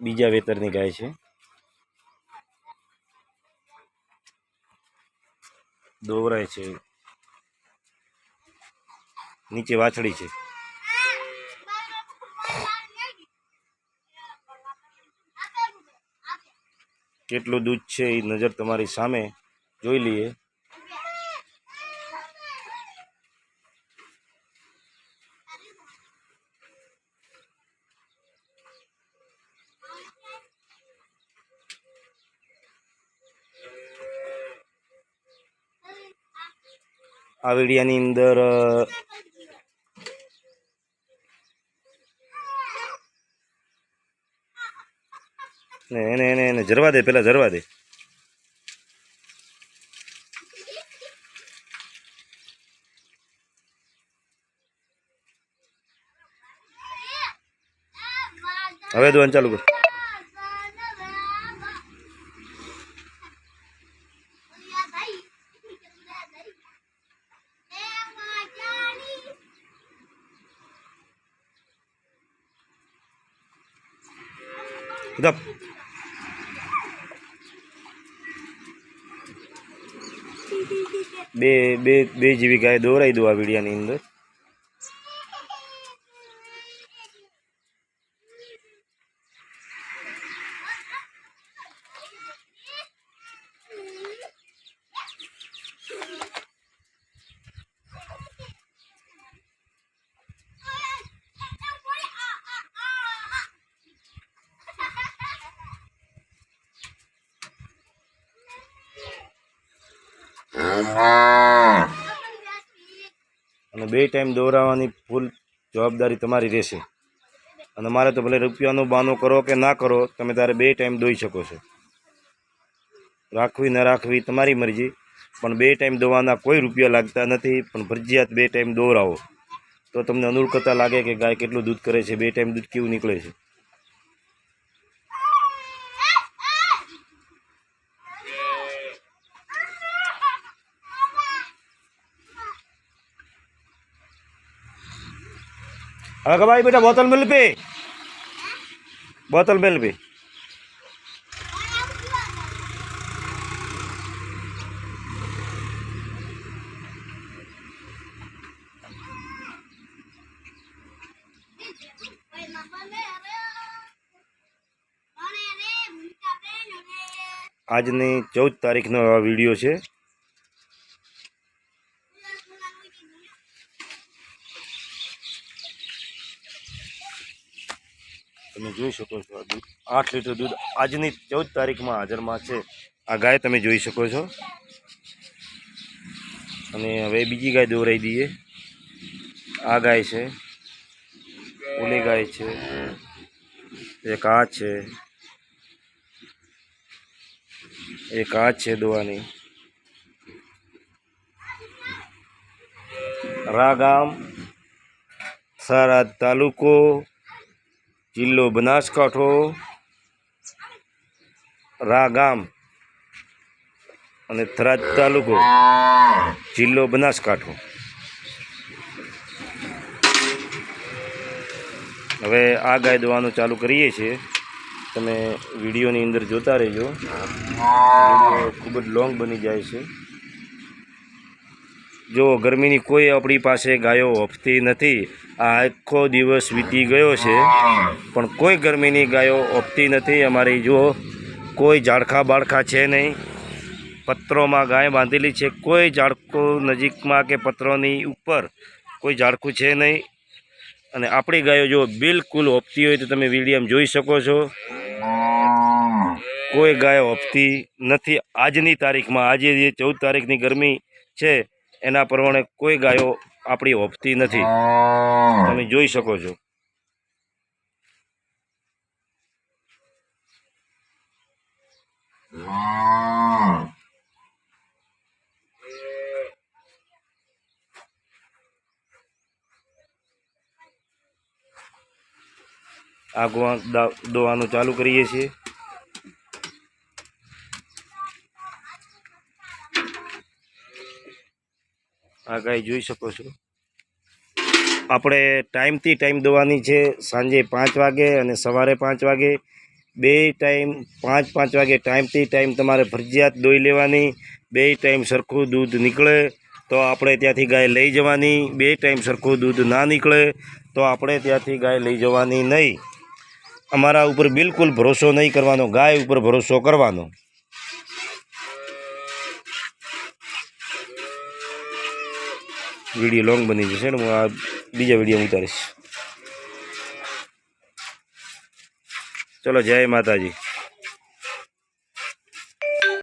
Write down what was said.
બીજા વેતરની ગાય છે. દોવરાય છે. નીચે વાછડી છે. કેટલું દૂધ છે એ નજર તમારી સામે જોઈ લઈએ. આ વિડીયાની અંદર ને એને એને એને જરવા દે, પેલા જરવા દે. હવે દોન ચાલુ કર. ઉધપ બે બે બે જેવી ગાય દોરાઈ દો આ વિડીયાની અંદર. અને બે ટાઈમ દોરાવાની ફૂલ જવાબદારી તમારી રહેશે. અને મારે તો ભલે રૂપિયાનો બાનો કરો કે ના કરો, તમે તારે બે ટાઈમ દોઈ શકો છો. રાખવી, ન રાખવી તમારી મરજી, પણ બે ટાઈમ દોવાના કોઈ રૂપિયા લાગતા નથી, પણ ફરજિયાત બે ટાઈમ દોરાવો. તો તમને અનુકૂળતા લાગે કે ગાય કેટલું દૂધ કરે છે, બે ટાઈમ દૂધ કેવું નીકળે છે. હવે ભાઈ બેટા બોતલ મિલ પે. બોતલ મિલ પે. આજની ચૌદ તારીખનો આ વીડિયો છે. તમે જોઈ શકો છો આ દૂધ. આઠ લીટર દૂધ આજની ચૌદ તારીખમાં હાજરમાં છે. આ ગાય તમે જોઈ શકો છો. અને હવે બીજી ગાય દોરાઈ દઈએ. આ ગાય છે. ઓલી ગાય છે. એક આ છે. એક આ છે દોવાની. રા ગામ સારા તાલુકો જિલ્લો બનાસકાંઠો રા ગામ અને થરાદ તાલુકો, જિલ્લો બનાસકાંઠો. હવે આ ગાય દવાનું ચાલુ કરીએ છીએ. તમે વિડીયોની અંદર જોતા રહેજો. ખૂબ જ લોંગ બની જાય છે. જો ગરમીની કોઈ આપણી પાસે ગાયો હફતી નથી, આ આખો દિવસ વીતી ગયો છે. પણ કોઈ ગરમીની ગાયો ઓપતી નથી. અમારી જો કોઈ ઝાડખા બાળખા છે નહીં. પત્રોમાં ગાય બાંધેલી છે. કોઈ ઝાડકું નજીકમાં કે પત્રોની ઉપર કોઈ ઝાડખું છે નહીં. અને આપણી ગાયો જો બિલકુલ હપતી હોય તો તમે વિડીયમ જોઈ શકો છો. કોઈ ગાય હપતી નથી. આજની તારીખમાં, આજે જે ચૌદ તારીખની ગરમી છે એના પ્રમાણે કોઈ ગાયો આપણી હોપતી નથી. તમે જોઈ શકો છો. આગવા દોવાનું ચાલુ કરીએ છીએ. આ ગાય જોઈ શકો છો. આપણે ટાઈમથી ટાઈમ દોવાની છે. સાંજે પાંચ વાગે અને સવારે પાંચ વાગે. બે ટાઈમ, પાંચ પાંચ વાગે ટાઈમથી ટાઈમ તમારે ફરજિયાત દોઈ લેવાની. બે ટાઈમ સરખું દૂધ નીકળે તો આપણે ત્યાંથી ગાય લઈ જવાની. બે ટાઈમ સરખું દૂધ ના નીકળે તો આપણે ત્યાંથી ગાય લઈ જવાની નહીં. અમારા ઉપર બિલકુલ ભરોસો નહીં કરવાનો. ગાય ઉપર ભરોસો કરવાનો. વીડિયો લોંગ બની જશે અને હું આ બીજા વીડિયો ઉતારીશ. ચલો જય માતાજી.